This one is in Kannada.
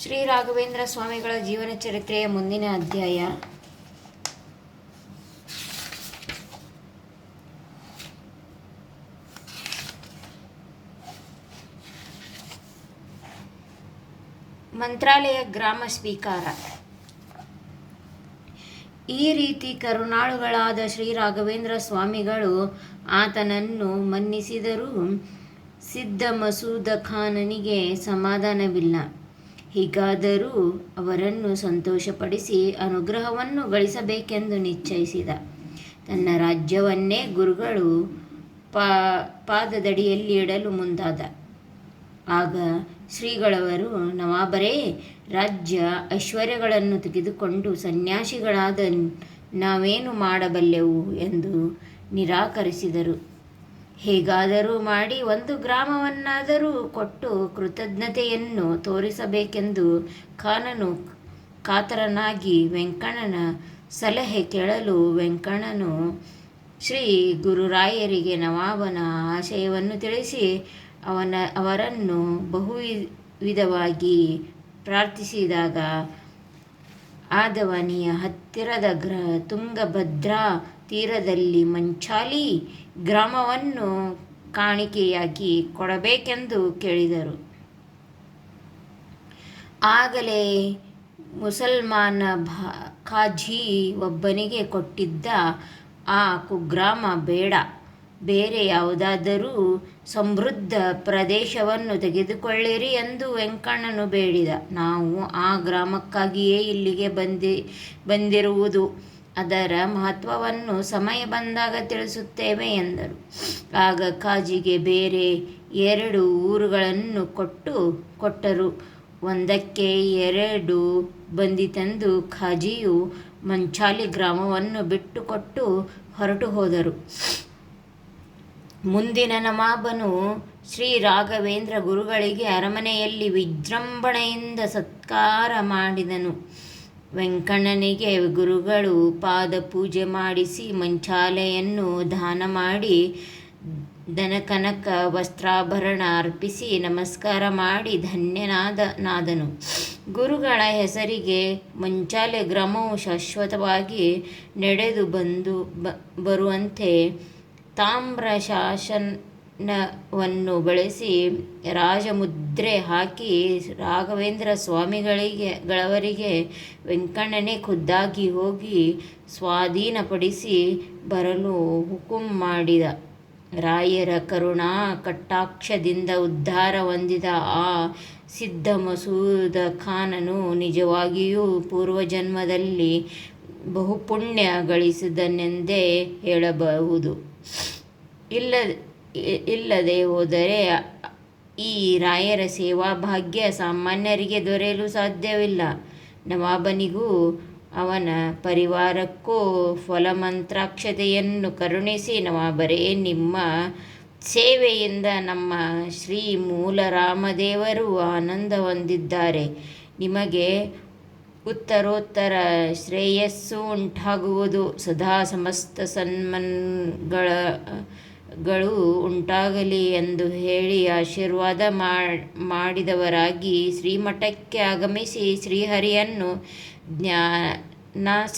ಶ್ರೀ ರಾಘವೇಂದ್ರ ಸ್ವಾಮಿಗಳ ಜೀವನ ಚರಿತ್ರೆಯ ಮುಂದಿನ ಅಧ್ಯಾಯ. ಮಂತ್ರಾಲಯ ಗ್ರಾಮ ಸ್ವೀಕಾರ. ಈ ರೀತಿ ಕರುಣಾಳುಗಳಾದ ಶ್ರೀ ರಾಘವೇಂದ್ರ ಸ್ವಾಮಿಗಳು ಆತನನ್ನು ಮನ್ನಿಸಿದರೂ ಸಿದ್ಧ ಮಸೂದ ಖಾನನಿಗೆ ಸಮಾಧಾನವಿಲ್ಲ. ಹೀಗಾದರೂ ಅವರನ್ನು ಸಂತೋಷಪಡಿಸಿ ಅನುಗ್ರಹವನ್ನು ಗಳಿಸಬೇಕೆಂದು ನಿಶ್ಚಯಿಸಿದ. ತನ್ನ ರಾಜ್ಯವನ್ನೇ ಗುರುಗಳು ಪಾ, ಪಾದದಡಿಯಲ್ಲಿ ಇಡಲು ಮುಂದಾದ. ಆಗ ಶ್ರೀಗಳವರು, ನವಾಬರೇ, ರಾಜ್ಯ ಐಶ್ವರ್ಯಗಳನ್ನು ತೆಗೆದುಕೊಂಡು ಸನ್ಯಾಸಿಗಳಾದ ನಾವೇನು ಮಾಡಬಲ್ಲೆವು ಎಂದು ನಿರಾಕರಿಸಿದರು. ಹೇಗಾದರೂ ಮಾಡಿ ಒಂದು ಗ್ರಾಮವನ್ನಾದರೂ ಕೊಟ್ಟು ಕೃತಜ್ಞತೆಯನ್ನು ತೋರಿಸಬೇಕೆಂದು ಖಾನನು ಕಾತರನಾಗಿ ವೆಂಕಣ್ಣನ ಸಲಹೆ ಕೇಳಲು ವೆಂಕಣ್ಣನು ಶ್ರೀ ಗುರುರಾಯರಿಗೆ ನವಾಬನ ಆಶಯವನ್ನು ತಿಳಿಸಿ ಅವನ ಅವರನ್ನು ಬಹುವಿ ವಿಧವಾಗಿ ಪ್ರಾರ್ಥಿಸಿದಾಗ ಆದವನಿಯ ಹತ್ತಿರದ ಗ್ರ, ತುಂಗಭದ್ರಾ ತೀರದಲ್ಲಿ ಮಂಚಾಲಿ ಗ್ರಾಮವನ್ನು ಕಾಣಿಕೆಯಾಗಿ ಕೊಡಬೇಕೆಂದು ಕೇಳಿದರು. ಆಗಲೇ ಮುಸಲ್ಮಾನ ಭಾ, ಖಾಜಿ ಒಬ್ಬನಿಗೆ ಕೊಟ್ಟಿದ್ದ ಆ ಕುಗ್ರಾಮ ಬೇಡ. ಬೇರೆ ಯಾವುದಾದರೂ ಸಮೃದ್ಧ ಪ್ರದೇಶವನ್ನು ತೆಗೆದುಕೊಳ್ಳಿರಿ ಎಂದು ವೆಂಕಣ್ಣನು ಬೇಡಿದ. ನಾವು ಆ ಗ್ರಾಮಕ್ಕಾಗಿಯೇ ಇಲ್ಲಿಗೆ ಬಂದಿ, ಬಂದಿರುವುದು. ಅದರ ಮಹತ್ವವನ್ನು ಸಮಯ ಬಂದಾಗ ತಿಳಿಸುತ್ತೇವೆ ಎಂದರು. ಆಗ ಕಾಜಿಗೆ ಬೇರೆ ಎರಡು ಊರುಗಳನ್ನು ಕೊಟ್ಟು, ಕೊಟ್ಟರು. ಒಂದಕ್ಕೆ ಎರಡು ಬಂದಿತೆಂದು ಖಾಜಿಯು ಮಂಚಾಲಿ ಗ್ರಾಮವನ್ನು ಬಿಟ್ಟುಕೊಟ್ಟು ಹೊರಟು ಹೋದರು. ಮುಂದಿನ ನಮಾಬನು ಶ್ರೀ ರಾಘವೇಂದ್ರ ಗುರುಗಳಿಗೆ ಅರಮನೆಯಲ್ಲಿ ವಿಜೃಂಭಣೆಯಿಂದ ಸತ್ಕಾರ ಮಾಡಿದನು. ವೆಂಕಣ್ಣನಿಗೆ ಗುರುಗಳು ಪಾದ ಪೂಜೆ ಮಾಡಿಸಿ ಮಂಚಾಲೆಯನ್ನು ದಾನ ಮಾಡಿ ದನಕನಕ ವಸ್ತ್ರಾಭರಣ ಅರ್ಪಿಸಿ ನಮಸ್ಕಾರ ಮಾಡಿ ಧನ್ಯನಾದ ನಾದನು ಗುರುಗಳ ಹೆಸರಿಗೆ ಮಂಚಾಲೆ ಗ್ರಾಮವು ಶಾಶ್ವತವಾಗಿ ನಡೆದು ಬಂದು ಬರುವಂತೆ ತಾಮ್ರ ಶಾಸನವನ್ನು ಬಳಸಿ ರಾಜಮುದ್ರೆ ಹಾಕಿ ರಾಘವೇಂದ್ರ ಸ್ವಾಮಿಗಳಿಗೆ, ಗಳವರಿಗೆ ವೆಂಕಣ್ಣನೇ ಖುದ್ದಾಗಿ ಹೋಗಿ ಸ್ವಾಧೀನಪಡಿಸಿ ಬರಲು ಹುಕುಂ ಮಾಡಿದ. ರಾಯರ ಕರುಣಾ ಕಟ್ಟಾಕ್ಷದಿಂದ ಉದ್ಧಾರ ಹೊಂದಿದ ಆ ಸಿದ್ಧ ಮಸೂದ ಖಾನನು ನಿಜವಾಗಿಯೂ ಪೂರ್ವಜನ್ಮದಲ್ಲಿ ಬಹುಪುಣ್ಯ ಗಳಿಸಿದನೆಂದೇ ಹೇಳಬಹುದು. ಇಲ್ಲ, ಇಲ್ಲದೆ ಹೋದರೆ ಈ ರಾಯರ ಸೇವಾ ಭಾಗ್ಯ ಸಾಮಾನ್ಯರಿಗೆ ದೊರೆಯಲು ಸಾಧ್ಯವಿಲ್ಲ. ನವಾಬನಿಗೂ ಅವನ ಪರಿವಾರಕ್ಕೂ ಫಲಮಂತ್ರಾಕ್ಷತೆಯನ್ನು ಕರುಣಿಸಿ, ನವಾಬರೇ, ನಿಮ್ಮ ಸೇವೆಯಿಂದ ನಮ್ಮ ಶ್ರೀ ಮೂಲರಾಮದೇವರು ಆನಂದ ಹೊಂದಿದ್ದಾರೆ. ನಿಮಗೆ ಉತ್ತರೋತ್ತರ ಶ್ರೇಯಸ್ಸು ಉಂಟಾಗುವುದು. ಸದಾ ಸಮಸ್ತ ಸನ್ಮನ್ಗಳ, ಗಳು ಉಂಟಾಗಲಿ ಎಂದು ಹೇಳಿ ಆಶೀರ್ವಾದ ಮಾಡಿದವರಾಗಿ ಶ್ರೀಮಠಕ್ಕೆ ಆಗಮಿಸಿ ಶ್ರೀಹರಿಯನ್ನು ಜ್ಞಾನಾಸಕ್ತರಾದರು.